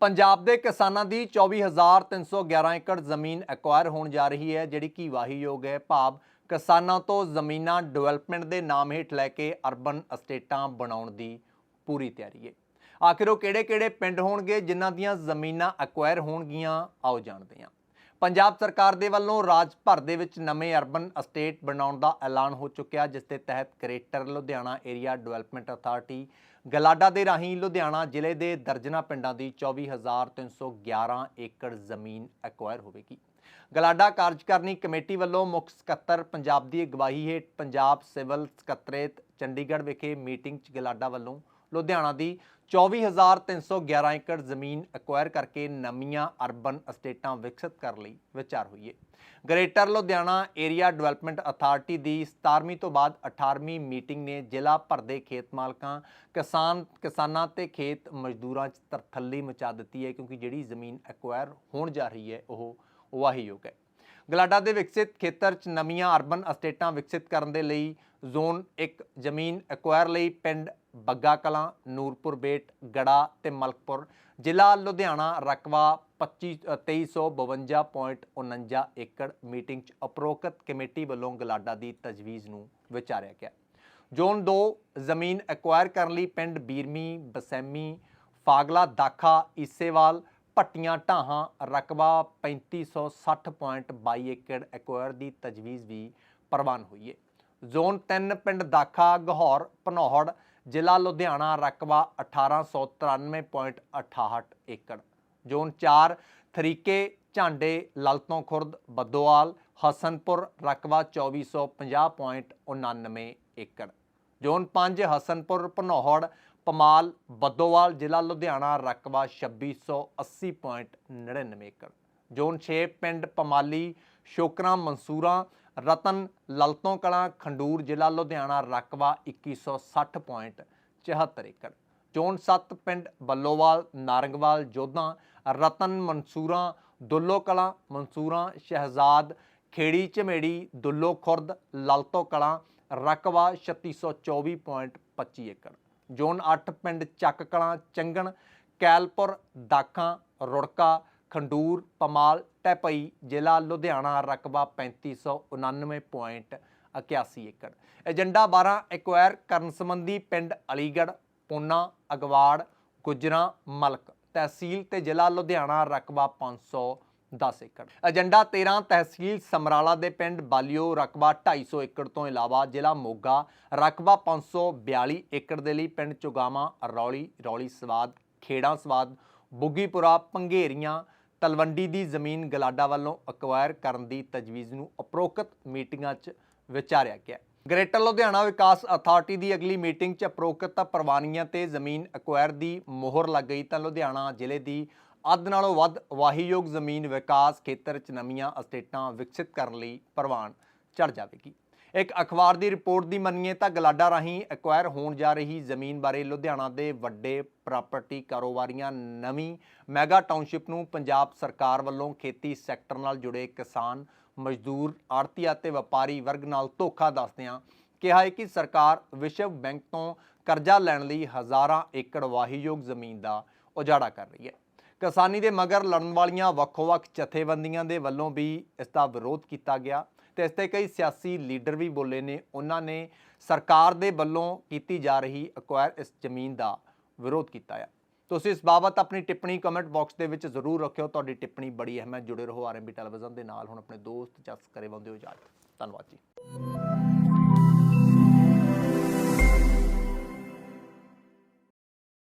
ਪੰਜਾਬ ਦੇ ਕਿਸਾਨਾਂ ਦੀ 24311 ਏਕੜ ਜ਼ਮੀਨ ਐਕਵਾਇਰ ਹੋਣ ਜਾ ਰਹੀ ਹੈ, ਜਿਹੜੀ ਕਿ ਵਾਹੀਯੋਗ ਹੈ। ਭਾਵ ਕਿਸਾਨਾਂ ਤੋਂ ਜ਼ਮੀਨਾਂ ਡਿਵੈਲਪਮੈਂਟ ਦੇ ਨਾਮ ਹੇਠ ਲੈ ਕੇ ਅਰਬਨ ਅਸਟੇਟਾਂ ਬਣਾਉਣ ਦੀ ਪੂਰੀ ਤਿਆਰੀ ਹੈ। ਆਖਿਰ ਉਹ ਕਿਹੜੇ-ਕਿਹੜੇ ਪਿੰਡ ਹੋਣਗੇ, ਜਿਨ੍ਹਾਂ ਦੀਆਂ ਜ਼ਮੀਨਾਂ ਐਕਵਾਇਰ ਹੋਣਗੀਆਂ? ਆਓ ਜਾਣਦੇ ਹਾਂ। ਪੰਜਾਬ ਸਰਕਾਰ ਦੇ ਵੱਲੋਂ ਰਾਜ ਭਰ ਦੇ ਵਿੱਚ ਨਵੇਂ ਅਰਬਨ ਅਸਟੇਟ ਬਣਾਉਣ ਦਾ ਐਲਾਨ ਹੋ ਚੁੱਕਿਆ, ਜਿਸ ਦੇ ਤਹਿਤ greater Ludhiana area development authority, GLADA ਦੇ ਰਾਹੀਂ ਲੁਧਿਆਣਾ ਜ਼ਿਲ੍ਹੇ ਦੇ ਦਰਜਨਾ ਪਿੰਡਾਂ ਦੀ 24311 ਏਕੜ ਜ਼ਮੀਨ ਐਕਵਾਇਰ ਹੋਵੇਗੀ। ਗਲਾਡਾ ਕਾਰਜਕਾਰਨੀ ਕਮੇਟੀ ਵੱਲੋਂ ਮੁੱਖ ਸਕੱਤਰ ਪੰਜਾਬ ਦੀ ਅਗਵਾਈ ਹੇਠ ਪੰਜਾਬ ਸਿਵਲ ਸਕੱਤਰੇਤ ਚੰਡੀਗੜ੍ਹ ਵਿਖੇ ਮੀਟਿੰਗ 'ਚ ਗਲਾਡਾ ਵੱਲੋਂ ਲੁਧਿਆਣਾ ਦੀ 24311 ਏਕੜ ਜ਼ਮੀਨ ਐਕਵਾਇਰ ਕਰਕੇ ਨਵੀਆਂ ਅਰਬਨ ਅਸਟੇਟਾਂ ਵਿਕਸਿਤ ਕਰਨ ਲਈ ਵਿਚਾਰ ਹੋਈ ਹੈ greater Ludhiana area development authority ਦੀ 17ਵੀਂ ਤੋਂ ਬਾਅਦ 18ਵੀਂ ਮੀਟਿੰਗ ਨੇ ਜ਼ਿਲ੍ਹਾ ਭਰ ਦੇ ਖੇਤ ਮਾਲਕਾਂ, ਕਿਸਾਨ, ਕਿਸਾਨਾਂ ਤੇ ਖੇਤ ਮਜ਼ਦੂਰਾਂ 'ਚ ਤਰਥੱਲੀ ਮਚਾ ਦਿੱਤੀ ਹੈ ਕਿਉਂਕਿ ਜਿਹੜੀ ਜ਼ਮੀਨ ਐਕਵਾਇਰ ਹੋਣ ਜਾ ਰਹੀ ਹੈ ਉਹ ਵਾਹੀਯੋਗ ਹੈ ਗਲਾਡਾ ਦੇ ਵਿਕਸਿਤ ਖੇਤਰ 'ਚ ਨਵੀਆਂ ਅਰਬਨ ਅਸਟੇਟਾਂ ਵਿਕਸਿਤ ਕਰਨ ਦੇ ਲਈ ਜ਼ੋਨ 1 ਜ਼ਮੀਨ ਐਕਵਾਇਰ ਲਈ ਪਿੰਡ ਬੱਗਾ ਕਲਾਂ, ਨੂਰਪੁਰ ਬੇਟ, ਗੜਾ ਤੇ ਮਲਕਪੁਰ, ਜ਼ਿਲ੍ਹਾ ਲੁਧਿਆਣਾ ਰਕਬਾ 25 2352.49 ਏਕੜ ਮੀਟਿੰਗ 'ਚ ਉਪਰੋਕਤ ਕਮੇਟੀ ਵੱਲੋਂ ਗਲਾਡਾ ਦੀ ਤਜਵੀਜ਼ ਨੂੰ ਵਿਚਾਰਿਆ ਗਿਆ। ਜ਼ੋਨ 2 ਜ਼ਮੀਨ ਐਕਵਾਇਰ ਕਰਨ ਲਈ ਪਿੰਡ ਬੀਰਮੀ, ਬਸੈਮੀ, ਫਾਗਲਾ, ਦਾਖਾ, ਈਸੇਵਾਲ ਭੱਟੀਆਂ ਢਾਹਾਂ, ਰਕਬਾ 3560.22 ਏਕੜ ਐਕਵਾਇਰ ਦੀ ਤਜਵੀਜ਼ ਵੀ ਪ੍ਰਵਾਨ ਹੋਈ ਹੈ ਜ਼ੋਨ 3 ਪਿੰਡ ਦਾਖਾ, ਗਹੌਰ ਪਨੌਹੜ ਜ਼ਿਲ੍ਹਾ ਲੁਧਿਆਣਾ, ਰਕਬਾ 1893.68 ਏਕੜ। ਜ਼ੋਨ 4 ਥਰੀਕੇ, ਝਾਂਡੇ ਲਲਤੋਂ ਖੁਰਦ ਬੱਦੋਵਾਲ, ਹਸਨਪੁਰ, ਰਕਬਾ 2450.99 ਏਕੜ। ਜ਼ੋਨ 5 ਹਸਨਪੁਰ ਪਨੌਹੜ ਪਮਾਲ ਬੱਦੋਵਾਲ ਜ਼ਿਲ੍ਹਾ ਲੁਧਿਆਣਾ, ਰਕਬਾ 2680.99 ਏਕੜ। ਜ਼ੋਨ 6 ਪਿੰਡ ਪਮਾਲੀ, ਸ਼ੋਕਰਾ, ਮਨਸੂਰਾ, ਰਤਨ, ਲਲਤੋਂ ਕਲਾਂ, ਖੰਡੂਰ ਜ਼ਿਲ੍ਹਾ ਲੁਧਿਆਣਾ, ਰਕਬਾ 2160.74 ਏਕੜ। ਜ਼ੋਨ 7 ਪਿੰਡ ਬੱਲੋਵਾਲ, ਨਾਰੰਗਵਾਲ, ਜੋਧਾਂ, ਰਤਨ, ਮਨਸੂਰਾ, ਦੁੱਲੋ ਕਲਾਂ, ਮਨਸੂਰਾ, ਸ਼ਹਿਜ਼ਾਦ, ਖੇੜੀ, ਝਮੇੜੀ, ਦੁੱਲੋ ਖੁਰਦ, ਲਲਤੋਂ ਕਲਾਂ, ਰਕਬਾ 3624.25 ਏਕੜ। ਜ਼ੋਨ 8 ਪਿੰਡ ਚੱਕ ਕਲਾਂ ਚੰਗਣ, ਕੈਲਪੁਰ, ਦਾਖਾਂ, ਰੁੜਕਾ, ਖੰਡੂਰ, ਪਮਾਲ, ਟੈਪਈ ਜ਼ਿਲ੍ਹਾ ਲੁਧਿਆਣਾ, ਰਕਬਾ 3599.81 ਏਕੜ। ਏਜੰਡਾ 12 ਐਕਵਾਇਰ ਕਰਨ ਸੰਬੰਧੀ ਪਿੰਡ ਅਲੀਗੜ੍ਹ, ਪੂਨਾ, ਅਗਵਾੜ, ਗੁਜਰਾ, ਮਲਕ ਤਹਿਸੀਲ ਤੇ ਜ਼ਿਲ੍ਹਾ ਲੁਧਿਆਣਾ, ਰਕਬਾ 510 ਏਕੜ। ਏਜੰਡਾ 13 ਤਹਿਸੀਲ ਸਮਰਾਲਾ ਦੇ ਪਿੰਡ ਬਾਲਿਓ, ਰਕਬਾ 250 ਏਕੜ ਤੋਂ ਇਲਾਵਾ ਜ਼ਿਲ੍ਹਾ ਮੋਗਾ, ਰਕਬਾ 542 ਏਕੜ ਦੇ ਲਈ ਪਿੰਡ ਚੁਗਾਵਾ, ਰੌਲੀ ਰੌਲੀ ਸਵਾਦ, ਖੇੜਾ ਸਵਾਦ, ਬੁੱਗੀਪੁਰਾ, ਪੰਘੇਰੀਆਂ, ਤਲਵੰਡੀ ਦੀ ਜ਼ਮੀਨ ਗਲਾਡਾ ਵੱਲੋਂ ਅਕਵਾਇਰ ਕਰਨ ਦੀ ਤਜਵੀਜ਼ ਨੂੰ ਅਪਰੋਕਤ ਮੀਟਿੰਗਾਂ 'ਚ ਵਿਚਾਰਿਆ ਗਿਆ। ਗ੍ਰੇਟਰ ਲੁਧਿਆਣਾ ਵਿਕਾਸ ਅਥਾਰਟੀ ਦੀ ਅਗਲੀ ਮੀਟਿੰਗ 'ਚ ਅਪਰੋਕਤ ਪ੍ਰਵਾਨੀਆਂ ਤੇ ਜ਼ਮੀਨ ਅਕਵਾਇਰ ਦੀ ਮੋਹਰ ਲੱਗ ਗਈ ਤਾਂ ਲੁਧਿਆਣਾ ਜ਼ਿਲ੍ਹੇ ਦੀ ਅੱਧ ਨਾਲੋਂ ਵੱਧ ਵਾਹੀਯੋਗ ਜ਼ਮੀਨ ਵਿਕਾਸ ਖੇਤਰ 'ਚ ਨਵੀਆਂ ਅਸਟੇਟਾਂ ਵਿਕਸਿਤ ਕਰਨ ਲਈ ਪ੍ਰਵਾਨ ਚੜ ਜਾਵੇਗੀ। ਇੱਕ ਅਖਬਾਰ ਦੀ ਰਿਪੋਰਟ ਦੀ ਮੰਨੀਏ ਤਾਂ ਗਲਾਡਾ ਰਾਹੀਂ ਐਕਵਾਇਰ ਹੋਣ ਜਾ ਰਹੀ ਜ਼ਮੀਨ ਬਾਰੇ ਲੁਧਿਆਣਾ ਦੇ ਵੱਡੇ ਪ੍ਰਾਪਰਟੀ ਕਾਰੋਬਾਰੀਆਂ ਨਵੀਂ ਮੈਗਾ ਟਾਊਨਸ਼ਿਪ ਨੂੰ ਪੰਜਾਬ ਸਰਕਾਰ ਵੱਲੋਂ ਖੇਤੀ ਸੈਕਟਰ ਨਾਲ ਜੁੜੇ ਕਿਸਾਨ, ਮਜ਼ਦੂਰ ਆੜਤੀਆ ਅਤੇ ਵਪਾਰੀ ਵਰਗ ਨਾਲ ਧੋਖਾ ਦੱਸਦਿਆਂ ਕਿਹਾ ਹੈ ਕਿ ਸਰਕਾਰ ਵਿਸ਼ਵ ਬੈਂਕ ਤੋਂ ਕਰਜ਼ਾ ਲੈਣ ਲਈ ਹਜ਼ਾਰਾਂ ਏਕੜ ਵਾਹੀਯੋਗ ਜ਼ਮੀਨ ਦਾ ਉਜਾੜਾ ਕਰ ਰਹੀ ਹੈ। ਕਿਸਾਨੀ ਦੇ ਮਗਰ ਲੜਨ ਵਾਲੀਆਂ ਵੱਖੋ-ਵੱਖ ਜਥੇਬੰਦੀਆਂ ਦੇ ਵੱਲੋਂ ਵੀ ਇਸ ਦਾ ਵਿਰੋਧ ਕੀਤਾ ਗਿਆ ਤੇ ਇਸ ਤੇ ਕਈ ਸਿਆਸੀ ਲੀਡਰ ਵੀ ਬੋਲੇ ਨੇ। ਉਹਨਾਂ ਨੇ ਸਰਕਾਰ ਦੇ ਵੱਲੋਂ ਕੀਤੀ ਜਾ ਰਹੀ ਅਕਵਾਇਰ ਇਸ ਜ਼ਮੀਨ ਦਾ ਵਿਰੋਧ ਕੀਤਾ ਹੈ ਤੁਸੀਂ ਇਸ ਬਾਬਤ ਆਪਣੀ ਟਿੱਪਣੀ ਕਮੈਂਟ ਬਾਕਸ ਦੇ ਵਿੱਚ ਜ਼ਰੂਰ ਰੱਖਿਓ। ਤੁਹਾਡੀ ਟਿੱਪਣੀ ਬੜੀ ਅਹਿਮ ਹੈ। ਜੁੜੇ ਰਹੋ ਆਰਐਮਬੀ ਟੈਲੀਵਿਜ਼ਨ ਦੇ ਨਾਲ। ਹੁਣ ਆਪਣੇ ਦੋਸਤ ਜਸ ਕਰੇ ਬੰਦੇ ਹੋ ਇਜਾਜ਼ਤ। ਧੰਨਵਾਦ ਜੀ।